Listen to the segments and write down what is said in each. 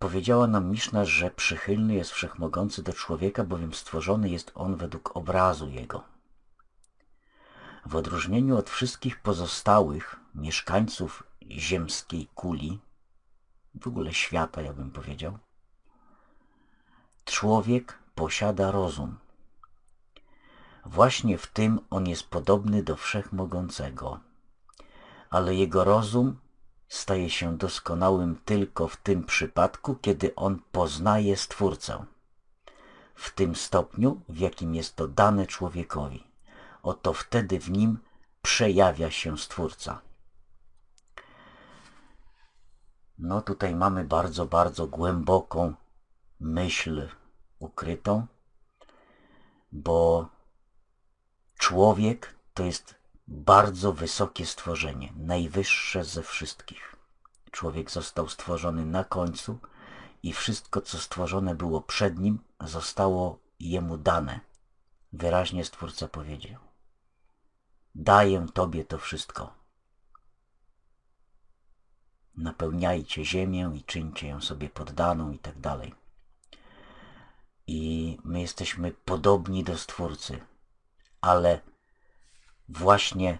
Powiedziała nam Miszna, że przychylny jest wszechmogący do człowieka, bowiem stworzony jest on według obrazu jego. W odróżnieniu od wszystkich pozostałych mieszkańców ziemskiej kuli, w ogóle świata, ja bym powiedział, człowiek posiada rozum. Właśnie w tym on jest podobny do wszechmogącego, ale jego rozum staje się doskonałym tylko w tym przypadku, kiedy on poznaje Stwórcę. W tym stopniu, w jakim jest to dane człowiekowi. Oto wtedy w nim przejawia się Stwórca. No tutaj mamy bardzo, bardzo głęboką myśl ukrytą, bo człowiek to jest bardzo wysokie stworzenie, najwyższe ze wszystkich. Człowiek został stworzony na końcu i wszystko, co stworzone było przed nim, zostało jemu dane. Wyraźnie Stwórca powiedział. Daję Tobie to wszystko. Napełniajcie ziemię i czyńcie ją sobie poddaną i tak dalej. I my jesteśmy podobni do Stwórcy, ale właśnie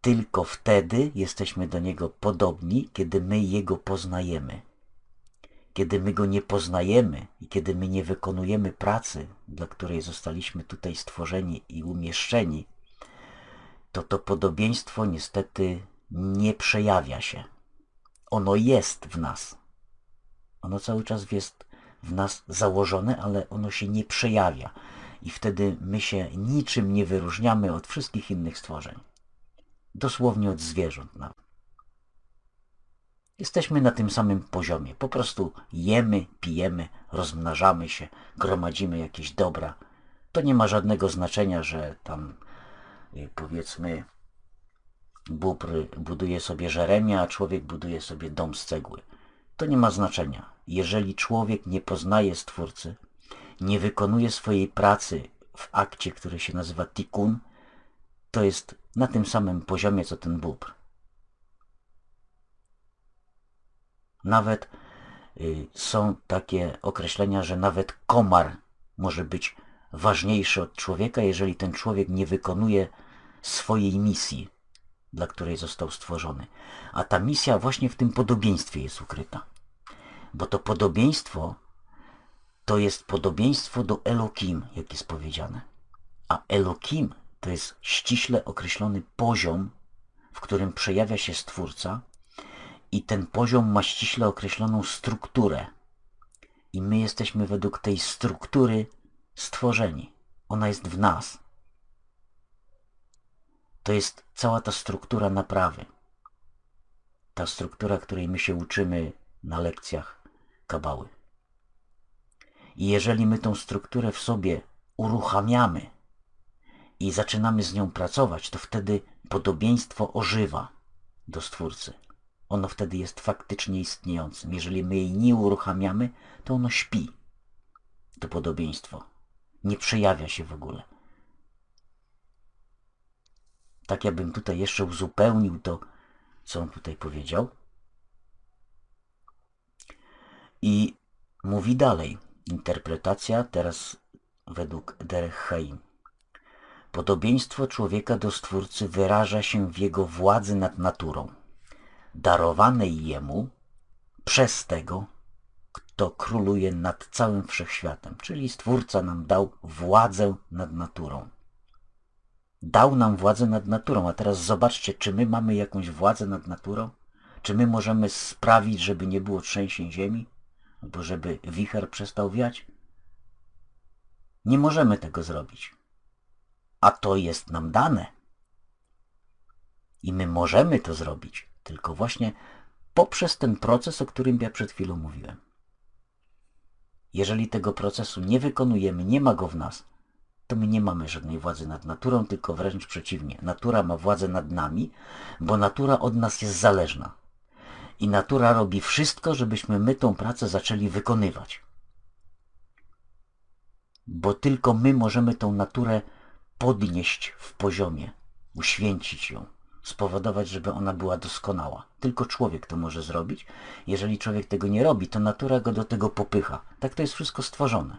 tylko wtedy jesteśmy do Niego podobni, kiedy my Jego poznajemy. Kiedy my Go nie poznajemy i kiedy my nie wykonujemy pracy, dla której zostaliśmy tutaj stworzeni i umieszczeni, to to podobieństwo niestety nie przejawia się. Ono jest w nas. Ono cały czas jest w nas założone, ale ono się nie przejawia. I wtedy my się niczym nie wyróżniamy od wszystkich innych stworzeń. Dosłownie od zwierząt nawet. Jesteśmy na tym samym poziomie. Po prostu jemy, pijemy, rozmnażamy się, gromadzimy jakieś dobra. To nie ma żadnego znaczenia, że tam y, powiedzmy bóbr buduje sobie żeremia, a człowiek buduje sobie dom z cegły. To nie ma znaczenia. Jeżeli człowiek nie poznaje Stwórcy, nie wykonuje swojej pracy w akcie, który się nazywa tikkun, to jest na tym samym poziomie co ten bóbr. Nawet y, są takie określenia, że nawet komar może być ważniejszy od człowieka, jeżeli ten człowiek nie wykonuje swojej misji, dla której został stworzony. A ta misja właśnie w tym podobieństwie jest ukryta. Bo to podobieństwo to jest podobieństwo do Elokim, jak jest powiedziane. A Elokim to jest ściśle określony poziom, w którym przejawia się Stwórca i ten poziom ma ściśle określoną strukturę. I my jesteśmy według tej struktury stworzeni. Ona jest w nas. To jest cała ta struktura naprawy. Ta struktura, której my się uczymy na lekcjach kabały. I jeżeli my tą strukturę w sobie uruchamiamy i zaczynamy z nią pracować, to wtedy podobieństwo ożywa do Stwórcy. Ono wtedy jest faktycznie istniejącym. Jeżeli my jej nie uruchamiamy, to ono śpi. To podobieństwo. Nie przejawia się w ogóle. Tak jakbym tutaj jeszcze uzupełnił to, co on tutaj powiedział. I mówi dalej. Interpretacja teraz według Derech Chaim. Podobieństwo człowieka do Stwórcy wyraża się w jego władzy nad naturą, darowanej jemu przez tego, kto króluje nad całym wszechświatem, czyli Stwórca nam dał władzę nad naturą. Dał nam władzę nad naturą, a teraz zobaczcie, czy my mamy jakąś władzę nad naturą? Czy my możemy sprawić, żeby nie było trzęsień ziemi? Albo żeby wicher przestał wiać? Nie możemy tego zrobić. A to jest nam dane. I my możemy to zrobić, tylko właśnie poprzez ten proces, o którym ja przed chwilą mówiłem. Jeżeli tego procesu nie wykonujemy, nie ma go w nas, to my nie mamy żadnej władzy nad naturą, tylko wręcz przeciwnie. Natura ma władzę nad nami, bo natura od nas jest zależna. I natura robi wszystko, żebyśmy my tą pracę zaczęli wykonywać. Bo tylko my możemy tą naturę podnieść w poziomie, uświęcić ją, spowodować, żeby ona była doskonała. Tylko człowiek to może zrobić. Jeżeli człowiek tego nie robi, to natura go do tego popycha. Tak to jest wszystko stworzone.